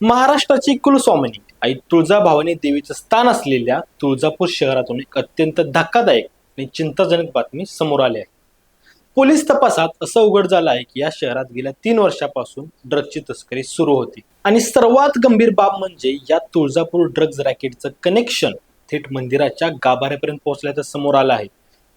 महाराष्ट्राची कुलस्वामिनी आई तुळजाभवानी देवीचं स्थान असलेल्या तुळजापूर शहरातून एक अत्यंत धक्कादायक आणि चिंताजनक बातमी समोर आली आहे. पोलीस तपासात असं उघड झालं आहे की या शहरात गेल्या तीन वर्षापासून ड्रग्जची तस्करी सुरू होती. आणि सर्वात गंभीर बाब म्हणजे या तुळजापूर ड्रग्ज रॅकेटचं कनेक्शन थेट मंदिराच्या गाभाऱ्यापर्यंत पोहोचल्याचं समोर आलं आहे.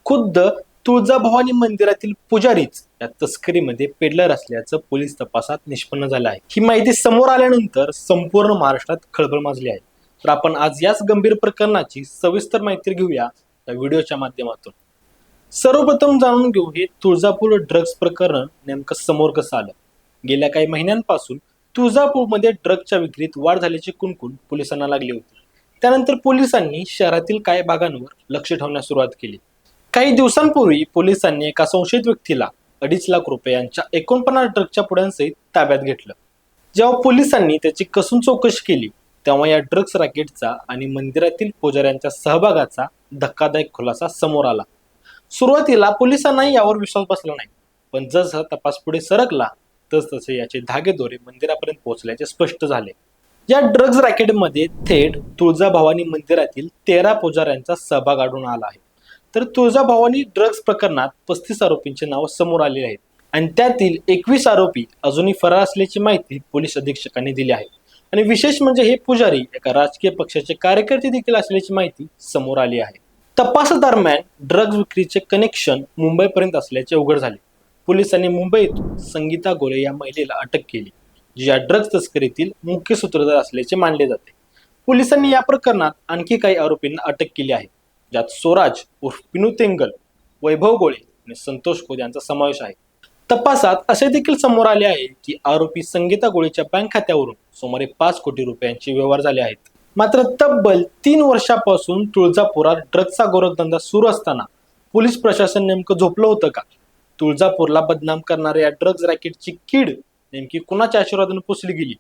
खुद्द तुळजाभवानी मंदिरातील पुजारीच या तस्करीमध्ये पेडलर असल्याचं पोलीस तपासात निष्पन्न झालं आहे. ही माहिती समोर आल्यानंतर संपूर्ण महाराष्ट्रात खळबळ माजली आहे. तर आपण आज याच गंभीर प्रकरणाची सविस्तर माहिती घेऊया या व्हिडिओच्या माध्यमातून. सर्वप्रथम जाणून घेऊ हे तुळजापूर ड्रग्ज प्रकरण नेमकं समोर कसं आलं? गेल्या काही महिन्यांपासून तुळजापूरमध्ये ड्रग्जच्या विक्रीत वाढ झाल्याची कुणकुण पोलिसांना लागली होती. त्यानंतर पोलिसांनी शहरातील काही भागांवर लक्ष ठेवण्यास सुरुवात केली. काही दिवसांपूर्वी पोलिसांनी एका संशयित व्यक्तीला अडीच लाख रुपयांच्या एकोणपन्नास ड्रग्जच्या पुड्यांसहित ताब्यात घेतलं. जेव्हा पोलिसांनी त्याची कसून चौकशी केली तेव्हा या ड्रग्स रॅकेटचा आणि मंदिरातील पुजाऱ्यांच्या सहभागाचा धक्कादायक खुलासा समोर आला. सुरुवातीला पोलिसांनाही यावर विश्वास बसला नाही पण जसं तपास पुढे सरकला तस तसे याचे धागेदोरे मंदिरापर्यंत पोहोचल्याचे स्पष्ट झाले. या ड्रग्ज रॅकेटमध्ये थेट तुळजाभवानी मंदिरातील तेरा पुजाऱ्यांचा सहभाग आढळून आला आहे. तर तुळजाभवानी ड्रग्ज प्रकरणात पस्तीस आरोपींची नावं समोर आली आहेत. आणि त्यातील एकवीस आरोपी अजूनही फरार असल्याची माहिती पोलीस अधीक्षकांनी दिली आहे. आणि विशेष म्हणजे हे पुजारी एका राजकीय पक्षाचे कार्यकर्ते देखील असल्याची माहिती समोर आली आहे. तपासादरम्यान ड्रग्ज विक्रीचे कनेक्शन मुंबईपर्यंत असल्याचे उघड झाले. पोलिसांनी मुंबईतून संगीता गोरे या महिलेला अटक केली जी या ड्रग्ज तस्करीतील मुख्य सूत्रधार असल्याचे मानले जाते. पोलिसांनी या प्रकरणात आणखी काही आरोपींना अटक केली आहे. ज्यात स्वराज उर्फ पिनू तेंगल वैभव गोळे आणि संतोष खोद यांचा समावेश आहे. तपासात असे देखील समोर आले आहे की आरोपी संगीता गोळेच्या बँक खात्यावरून सुमारे पाच कोटी रुपयांचे व्यवहार झाले आहेत. मात्र तब्बल तीन वर्षापासून तुळजापुरात ड्रग्जचा गोरखधंदा सुरू असताना पोलीस प्रशासन नेमकं झोपलं होतं का? तुळजापूरला बदनाम करणाऱ्या या ड्रग्ज रॅकेटची कीड नेमकी कुणाच्या आशीर्वादाने पोचली गेली?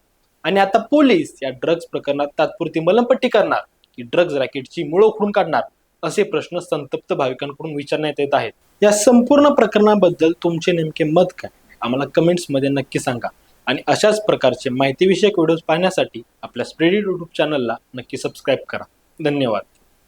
आणि आता पोलीस या ड्रग्ज प्रकरणात तात्पुरती मलमपट्टी करणार की ड्रग्ज रॅकेटची मुळ उखडून काढणार? असे प्रश्न संतप्त भाविकांकडून विचारण्यात येत आहेत. या संपूर्ण प्रकरणाबद्दल तुमचे नेमके मत काय? आम्हाला कमेंट्समध्ये नक्की सांगा. आणि अशाच प्रकारचे माहितीविषयक व्हिडिओज पाहण्यासाठी आपल्या स्प्रेडिट यूट्यूब चॅनलला नक्की सबस्क्राईब करा. धन्यवाद.